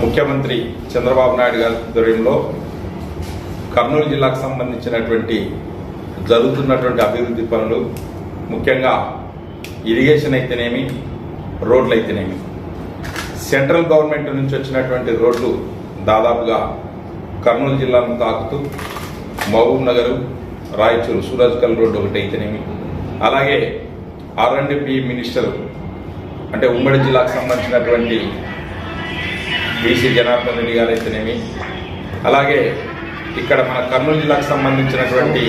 ముఖ్యమంత్రి చంద్రబాబు నాయుడు గారి ఆధ్వర్యంలో కర్నూలు జిల్లాకు సంబంధించినటువంటి జరుగుతున్నటువంటి అభివృద్ధి పనులు ముఖ్యంగా ఇరిగేషన్ అయితేనేమి రోడ్లు అయితేనేమి. సెంట్రల్ గవర్నమెంట్ నుంచి వచ్చినటువంటి రోడ్లు దాదాపుగా కర్నూలు జిల్లాను తాకుతూ మహబూబ్ నగరు రాయచూరు సూరజ్కల్ రోడ్డు ఒకటి అయితేనేమి. అలాగే ఆర్ ఆర్ఎండ్పి మినిస్టర్ అంటే ఉమ్మడి జిల్లాకు సంబంధించినటువంటి బీసీ జనార్దన్ రెడ్డి గారు అయితేనేమి. అలాగే ఇక్కడ మన కర్నూలు జిల్లాకు సంబంధించినటువంటి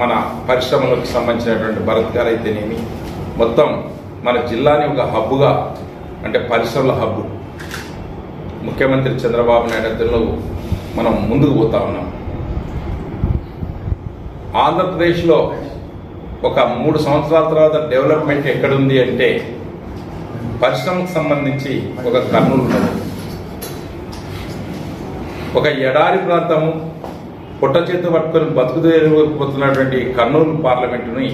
మన పరిశ్రమలకు సంబంధించినటువంటి భరత్ గారు అయితేనేమి. మొత్తం మన జిల్లాని ఒక హబ్బుగా అంటే పరిశ్రమల హబ్బు ముఖ్యమంత్రి చంద్రబాబు నాయుడు అధ్యక్షులు మనం ముందుకు పోతా ఉన్నాం. ఆంధ్రప్రదేశ్లో ఒక మూడు సంవత్సరాల తర్వాత డెవలప్మెంట్ ఎక్కడుంది అంటే పరిశ్రమకు సంబంధించి ఒక కర్నూలు ఉన్నది. ఒక ఎడారి ప్రాంతము పుట్ట చేత పట్టుకొని బతుకుదేరిపోతున్నటువంటి కర్నూలు పార్లమెంటుని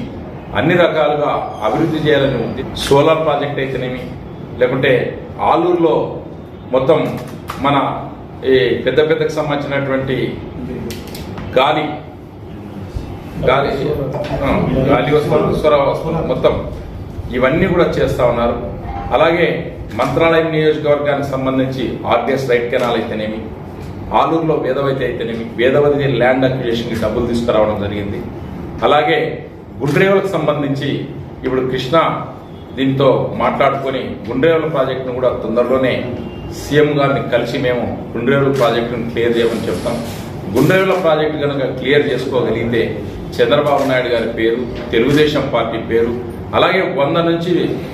అన్ని రకాలుగా అభివృద్ధి చేయాలని ఉంది. సోలార్ ప్రాజెక్ట్ అయితేనేమి లేకుంటే ఆలూరులో మొత్తం మన ఈ పెద్ద పెద్దకు సంబంధించినటువంటి గాలి గాలి గాలి వస్తువులు మొత్తం ఇవన్నీ కూడా చేస్తూ ఉన్నారు. అలాగే మంత్రాలయం నియోజకవర్గానికి సంబంధించి ఆర్డిఎస్ రైట్ కెనాల్ అయితేనేమి ఆలూరులో వేదవతి అయితేనేమి వేదవతి ల్యాండ్ అక్విజిషన్కి డబ్బులు తీసుకురావడం జరిగింది. అలాగే గుండ్రేవులకు సంబంధించి ఇప్పుడు కృష్ణ దీంతో మాట్లాడుకొని గుండ్రేవుల ప్రాజెక్టును కూడా తొందరలోనే సీఎం గారిని కలిసి మేము గుండ్రేవుల ప్రాజెక్టును క్లియర్ చేయమని చెప్తాం. గుండ్రేవుల ప్రాజెక్టు కనుక క్లియర్ చేసుకోగలిగితే చంద్రబాబు నాయుడు గారి పేరు తెలుగుదేశం పార్టీ పేరు అలాగే వంద నుంచి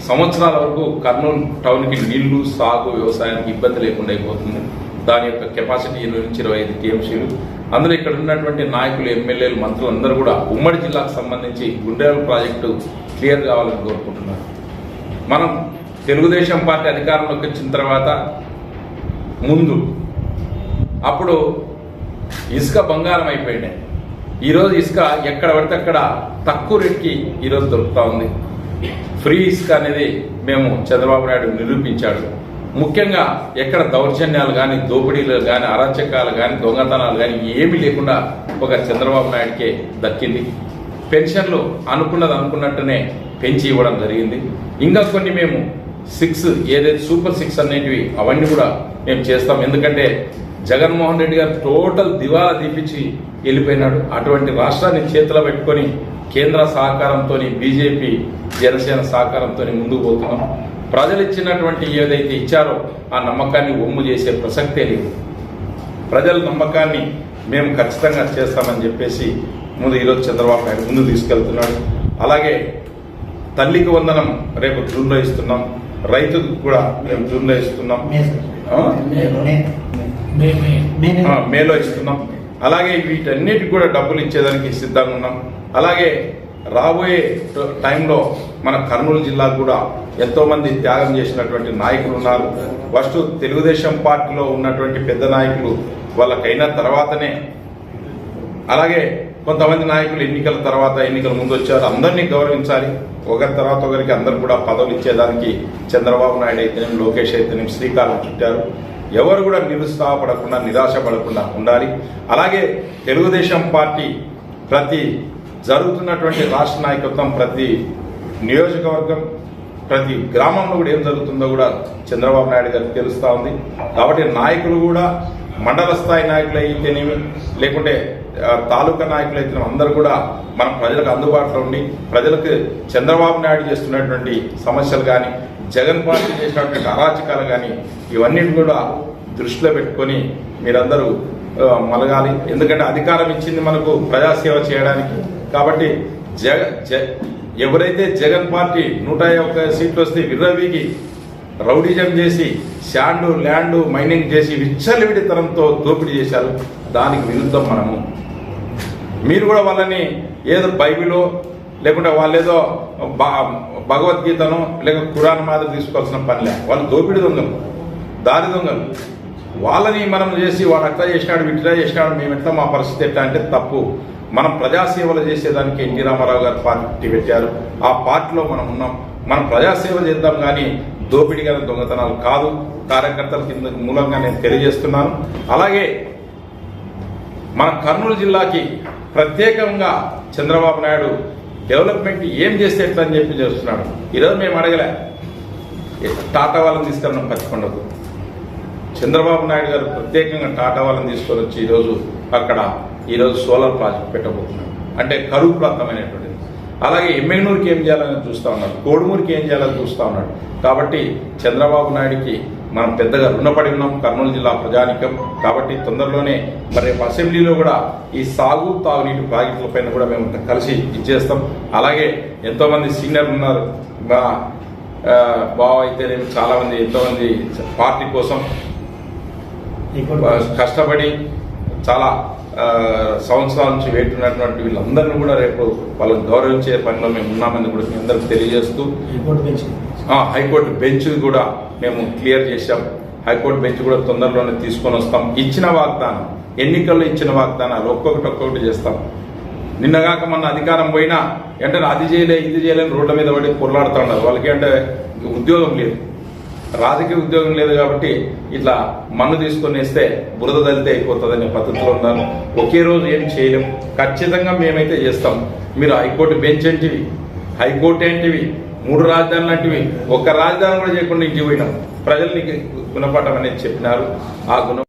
సంవత్సరాల వరకు కర్నూలు టౌన్కి నీళ్ళు సాగు వ్యవసాయానికి ఇబ్బంది లేకుండా అయిపోతుంది. దాని యొక్క కెపాసిటీ ఇరవై నుంచి ఇరవై ఐదు టీఎంసీలు. అందులో ఇక్కడ ఉన్నటువంటి నాయకులు ఎమ్మెల్యేలు మంత్రులు అందరూ కూడా ఉమ్మడి జిల్లాకు సంబంధించి గుండెల ప్రాజెక్టు క్లియర్ కావాలని కోరుకుంటున్నారు. మనం తెలుగుదేశం పార్టీ అధికారంలోకి వచ్చిన తర్వాత ముందు అప్పుడు ఇసుక బంగారం అయిపోయినాయి. ఈరోజు ఇసుక ఎక్కడ పడితే అక్కడ తక్కువ రేట్కి ఈరోజు దొరుకుతూ ఉంది. ఫ్రీ ఇసుక అనేది మేము చంద్రబాబు నాయుడు నిరూపించాడు. ముఖ్యంగా ఎక్కడ దౌర్జన్యాలు కానీ దోపిడీలు కానీ అరాచకాలు కానీ దొంగతనాలు కానీ ఏమీ లేకుండా ఒక చంద్రబాబు నాయుడికే దక్కింది. పెన్షన్లు అనుకున్నది అనుకున్నట్టునే పెంచి ఇవ్వడం జరిగింది. ఇంకా కొన్ని మేము సిక్స్ ఏదైతే సూపర్ సిక్స్ అనేటివి అవన్నీ కూడా మేము చేస్తాం. ఎందుకంటే జగన్మోహన్ రెడ్డి గారు టోటల్ దివాలా తీపిచ్చి వెళ్ళిపోయినాడు. అటువంటి రాష్ట్రాన్ని చేతిలో పెట్టుకొని కేంద్ర సహకారంతో బీజేపీ జనసేన సహకారంతో ముందుకు పోతున్నాం. ప్రజలు ఇచ్చినటువంటి ఏదైతే ఇచ్చారో ఆ నమ్మకాన్ని ఒమ్ము చేసే ప్రసక్తే లేదు. ప్రజల నమ్మకాన్ని మేము ఖచ్చితంగా చేస్తామని చెప్పేసి ముందు ఈరోజు చంద్రబాబు నాయుడు ముందు తీసుకెళ్తున్నాడు. అలాగే తల్లికి వందనం రేపు జూన్లో ఇస్తున్నాం రైతుకు కూడా మేము జూన్లో ఇస్తున్నాం మేలో ఇస్తున్నాం. అలాగే వీటన్నిటికి కూడా డబ్బులు ఇచ్చేదానికి సిద్ధంగా ఉన్నాం. అలాగే రాబోయే టైంలో మన కర్నూలు జిల్లాకు కూడా ఎంతో మంది త్యాగం చేసినటువంటి నాయకులు ఉన్నారు. ఫస్ట్ తెలుగుదేశం పార్టీలో ఉన్నటువంటి పెద్ద నాయకులు వాళ్ళకైన తర్వాతనే అలాగే కొంతమంది నాయకులు ఎన్నికల తర్వాత ఎన్నికల ముందు వచ్చారు. అందరినీ గౌరవించాలి. ఒకరి తర్వాత ఒకరికి అందరు కూడా పదవులు ఇచ్చేదానికి చంద్రబాబు నాయుడు అయితేనేం లోకేష్ అయితేనేం శ్రీకారం చుట్టారు. ఎవరు కూడా నిరుత్సాహపడకుండా నిరాశపడకుండా ఉండాలి. అలాగే తెలుగుదేశం పార్టీ ప్రతి జరుగుతున్నటువంటి రాష్ట్ర నాయకత్వం ప్రతి నియోజకవర్గం ప్రతి గ్రామంలో కూడా ఏం జరుగుతుందో కూడా చంద్రబాబు నాయుడు గారికి తెలుస్తూ ఉంది. కాబట్టి నాయకులు కూడా మండల స్థాయి నాయకులు అయితేనేమి లేకుంటే తాలూకా నాయకులు అయితే అందరూ కూడా మనం ప్రజలకు అందుబాటులో ఉండి ప్రజలకు చంద్రబాబు నాయుడు చేస్తున్నటువంటి సమస్యలు కానీ జగన్ పార్టీ చేసినటువంటి అరాచకాలు కానీ ఇవన్నిటి కూడా దృష్టిలో పెట్టుకొని మీరందరూ మలగాలి. ఎందుకంటే అధికారం ఇచ్చింది మనకు ప్రజాసేవ చేయడానికి. కాబట్టి జగ జ ఎవరైతే జగన్ పార్టీ నూట ఒక్క సీట్లు వస్తే విర్రవీగి రౌడిజం చేసి శాండు ల్యాండ్ మైనింగ్ చేసి విచ్చలవిడితనంతో దోపిడీ చేశారు. దానికి విరుద్ధం మనము. మీరు కూడా వాళ్ళని ఏదో బైబిలో లేకుంటే వాళ్ళు ఏదో భ- భగవద్గీతను లేక ఖురాన్ మాదిరి తీసుకోవాల్సిన పనిలే వాళ్ళు దోపిడి దొంగలు. దారి దొంగలు. వాళ్ళని మనం చేసి వాడు అట్లా చేసినాడు ఇట్లా చేసినాడు మేము ఎట్లా మా పరిస్థితి ఎట్లా అంటే తప్పు. మనం ప్రజాసేవలు చేసేదానికి ఎన్టీ రామారావు గారు పార్టీ పెట్టారు. ఆ పార్టీలో మనం ఉన్నాం. మనం ప్రజాసేవ చేద్దాం కానీ దోపిడీ కానీ దొంగతనాలు కాదు. కార్యకర్తల కింద మూలంగా నేను తెలియజేస్తున్నాను. అలాగే మన కర్నూలు జిల్లాకి ప్రత్యేకంగా చంద్రబాబు నాయుడు డెవలప్మెంట్ ఏం చేస్తే ఎట్లా అని చెప్పి చేస్తున్నాడు? ఈరోజు మేము అడగలే. టాటా వాళ్ళని తీసుకెళ్ళడం పచ్చికొండకు. చంద్రబాబు నాయుడు గారు ప్రత్యేకంగా టాటా వాళ్ళని తీసుకొని వచ్చి ఈరోజు అక్కడ ఈరోజు సోలార్ ప్రాజెక్ట్ పెట్టబోతున్నాడు అంటే కరువు ప్రాంతమైనటువంటిది. అలాగే ఎమ్మెనూరుకి ఏం చేయాలని చూస్తా ఉన్నాడు? కోడుమూరికి ఏం చేయాలని చూస్తూ ఉన్నాడు? కాబట్టి చంద్రబాబు నాయుడికి మనం పెద్దగా రుణపడి ఉన్నాం కర్నూలు జిల్లా ప్రజానికం. కాబట్టి తొందరలోనే మరి రేపు అసెంబ్లీలో కూడా ఈ సాగు తాగునీటి ప్రాజెక్టుల పైన కూడా మేము కలిసి ఇచ్చేస్తాం. అలాగే ఎంతో మంది సీనియర్లు ఉన్నారు. మా బావ అయితేనేమి చాలా మంది ఎంతో మంది పార్టీ కోసం కష్టపడి చాలా సంవత్సరాల నుంచి వేటున్నటువంటి వీళ్ళందరినీ కూడా రేపు వాళ్ళని గౌరవించే పనిలో మేము ఉన్నామని కూడా మీ అందరికి తెలియజేస్తూ హైకోర్టు బెంచ్. కూడా మేము క్లియర్ చేశాం. హైకోర్టు బెంచ్ కూడా తొందరలోనే తీసుకొని వస్తాం. ఇచ్చిన వాగ్దానం ఎన్నికల్లో ఇచ్చిన వాగ్దానాలు ఒక్కొక్కటి ఒక్కొక్కటి చేస్తాం. నిన్నగాక మన అధికారం పోయినా వెంటనే అది చేయలే ఇది చేయలేని రోడ్ల మీద పడి పొరలాడుతూ ఉన్నారు. వాళ్ళకి అంటే ఉద్యోగం లేదు. రాజకీయ ఉద్యోగం లేదు కాబట్టి ఇట్లా మన్ను తీసుకొని వేస్తే బురద దళితే అయిపోతుందనే పద్ధతిలో ఉన్నారు ఒకే రోజు ఏం చేయలేం. ఖచ్చితంగా మేమైతే చేస్తాం. మీరు హైకోర్టు బెంచ్ ఏంటివి? హైకోర్టు ఏంటివి? మూడు రాజధానులు లాంటివి? ఒక్క రాజధాని కూడా చేయకుండా ఇంటికి పోయినాం. ప్రజలు నీకు గుణపాఠం అనేది చెప్పినారు. ఆ గుణ